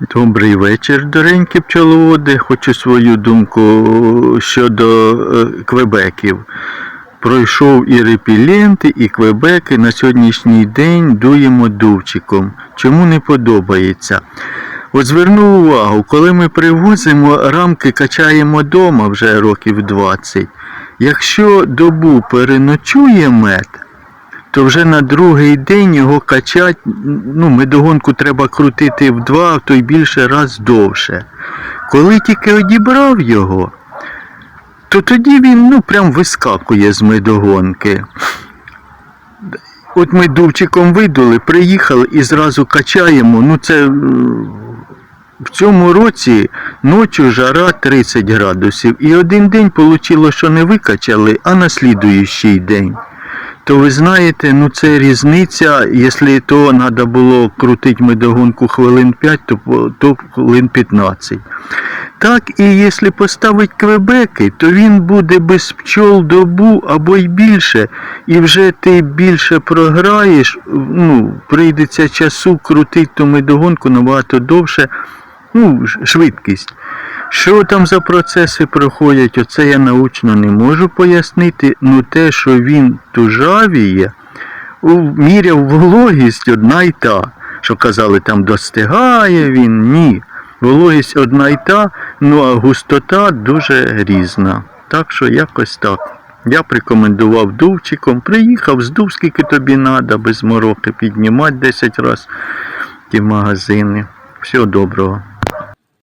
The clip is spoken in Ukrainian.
Добрий вечір, доренькі пчеловоди. Хочу свою думку щодо е, квебеків. Пройшов і репіленти, і квебеки. На сьогоднішній день дуємо дувчиком. Чому не подобається? От зверну увагу, коли ми привозимо рамки, качаємо вдома вже років 20. Якщо добу переночує мед, то вже на другий день його качать, ну, медогонку треба крутити в два, а то й більше раз довше. Коли тільки одібрав його, то тоді він ну, прям вискакує з медогонки. От ми дувчиком видули, приїхали і зразу качаємо. Ну це в цьому році ночі жара 30 градусів. І один день вийшло, що не викачали, а на слідуючий день то ви знаєте, ну це різниця, якщо то треба було крутити медогонку хвилин 5, то, то хвилин 15. Так і якщо поставити квебеки, то він буде без пчол добу або й більше, і вже ти більше програєш, ну, прийдеться часу крутити ту медогонку набагато довше, ну, швидкість. Що там за процеси проходять, оце я научно не можу пояснити. Ну те, що він тужавіє, міряв вологість одна й та. Що казали, там достигає він, ні. Вологість одна й та, ну а густота дуже різна. Так що якось так. Я рекомендував дувчиком, приїхав, здув, скільки тобі треба, без мороки піднімати 10 разів ті магазини. Всього доброго.